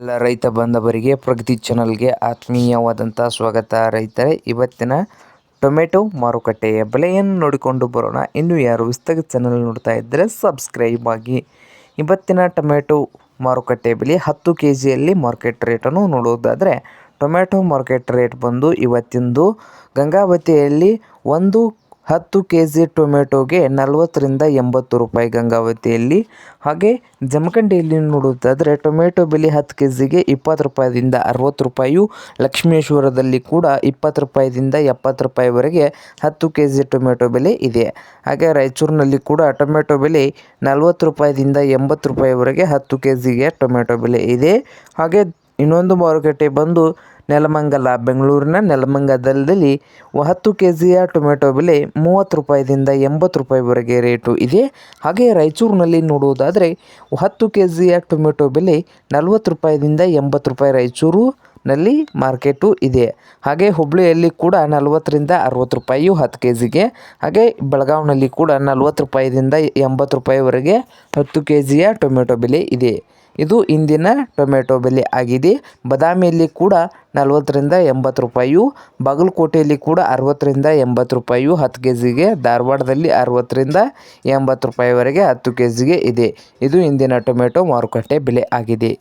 ಎಲ್ಲ ರೈತ ಬಾಂಧವರಿಗೆ, ಪ್ರಗತಿ ಚಾನಲ್ಗೆ ಆತ್ಮೀಯವಾದಂಥ ಸ್ವಾಗತ. ರೈತರೇ, ಇವತ್ತಿನ ಟೊಮೆಟೊ ಮಾರುಕಟ್ಟೆಯ ಬೆಲೆಯನ್ನು ನೋಡಿಕೊಂಡು ಬರೋಣ. ಇನ್ನು ಯಾರು ವಿಸ್ತೃತ ಚಾನಲ್ ನೋಡ್ತಾ ಇದ್ದರೆ ಸಬ್ಸ್ಕ್ರೈಬ್ ಆಗಿ. ಇವತ್ತಿನ ಟೊಮೆಟೊ ಮಾರುಕಟ್ಟೆ ಬೆಲೆ ಹತ್ತು ಕೆ ಜಿಯಲ್ಲಿ ಮಾರ್ಕೆಟ್ ರೇಟನ್ನು ನೋಡೋದಾದರೆ, ಟೊಮೆಟೊ ಮಾರ್ಕೆಟ್ ರೇಟ್ ಬಂದು ಇವತ್ತಿಂದು ಗಂಗಾವತಿಯಲ್ಲಿ ಒಂದು ಹತ್ತು ಕೆ ಜಿ ಟೊಮೆಟೊಗೆ ನಲವತ್ತರಿಂದ ಎಂಬತ್ತು ರೂಪಾಯಿ ಗಂಗಾವತಿಯಲ್ಲಿ. ಹಾಗೆ ಜಮಖಂಡಿಯಲ್ಲಿ ನೋಡುವುದಾದರೆ ಟೊಮೆಟೊ ಬೆಲೆ ಹತ್ತು ಕೆ ಜಿಗೆ ಇಪ್ಪತ್ತು ರೂಪಾಯಿದಿಂದ ಅರವತ್ತು ರೂಪಾಯಿಯು ಲಕ್ಷ್ಮೇಶ್ವರದಲ್ಲಿ ಕೂಡ ಇಪ್ಪತ್ತು ರೂಪಾಯಿದಿಂದ ಎಪ್ಪತ್ತು ರೂಪಾಯಿವರೆಗೆ ಹತ್ತು ಕೆ ಜಿ ಟೊಮೆಟೊ ಬೆಲೆ ಇದೆ. ಹಾಗೆ ರಾಯಚೂರಿನಲ್ಲಿ ಕೂಡ ಟೊಮೆಟೊ ಬೆಲೆ ನಲವತ್ತು ರೂಪಾಯಿದಿಂದ ಎಂಬತ್ತು ರೂಪಾಯಿವರೆಗೆ ಹತ್ತು ಕೆ ಜಿಗೆ ಟೊಮೆಟೊ ಬೆಲೆ ಇದೆ. ಹಾಗೆ ಇನ್ನೊಂದು ಮಾರುಕಟ್ಟೆ ಬಂದು ನೆಲಮಂಗಲ, ಬೆಂಗಳೂರಿನ ನೆಲಮಂಗಲದಲ್ಲಿ ಹತ್ತು ಕೆ ಜಿಯ ಟೊಮೆಟೊ ಬೆಲೆ ಮೂವತ್ತು ರೂಪಾಯಿದಿಂದ ಎಂಬತ್ತು ರೂಪಾಯಿವರೆಗೆ ರೇಟು ಇದೆ. ಹಾಗೆ ರಾಯಚೂರಿನಲ್ಲಿ ನೋಡುವುದಾದರೆ ಹತ್ತು ಕೆ ಜಿಯ ಟೊಮೆಟೊ ಬೆಲೆ ನಲವತ್ತು ರೂಪಾಯಿದಿಂದ ಎಂಬತ್ತು ರೂಪಾಯಿ ರಾಯಚೂರಿನಲ್ಲಿ ಮಾರ್ಕೆಟು ಇದೆ. ಹಾಗೆ ಹುಬ್ಬಳ್ಳಿಯಲ್ಲಿ ಕೂಡ ನಲವತ್ತರಿಂದ ಅರವತ್ತು ರೂಪಾಯಿಯು ಹತ್ತು ಕೆ ಜಿಗೆ ಹಾಗೆ ಬೆಳಗಾವಿನಲ್ಲಿ ಕೂಡ ನಲವತ್ತು ರೂಪಾಯಿದಿಂದ ಎಂಬತ್ತು ರೂಪಾಯಿವರೆಗೆ ಹತ್ತು ಕೆ ಜಿಯ ಟೊಮೆಟೊ ಬೆಲೆ ಇದೆ. ಇದು ಇಂದಿನ ಟೊಮೆಟೊ ಬೆಲೆ ಆಗಿದೆ. ಬದಾಮಿಯಲ್ಲಿ ಕೂಡ ನಲವತ್ತರಿಂದ ಎಂಬತ್ತು ರೂಪಾಯಿಯು, ಬಾಗಲಕೋಟೆಯಲ್ಲಿ ಕೂಡ ಅರವತ್ತರಿಂದ ಎಂಬತ್ತು ರೂಪಾಯಿಯು ಹತ್ತು ಕೆ ಜಿಗೆ ಧಾರವಾಡದಲ್ಲಿ ಅರವತ್ತರಿಂದ ಎಂಬತ್ತು ರೂಪಾಯಿವರೆಗೆ ಹತ್ತು ಕೆ ಜಿಗೆ ಇದೆ. ಇದು ಇಂದಿನ ಟೊಮೆಟೊ ಮಾರುಕಟ್ಟೆ ಬೆಲೆ ಆಗಿದೆ.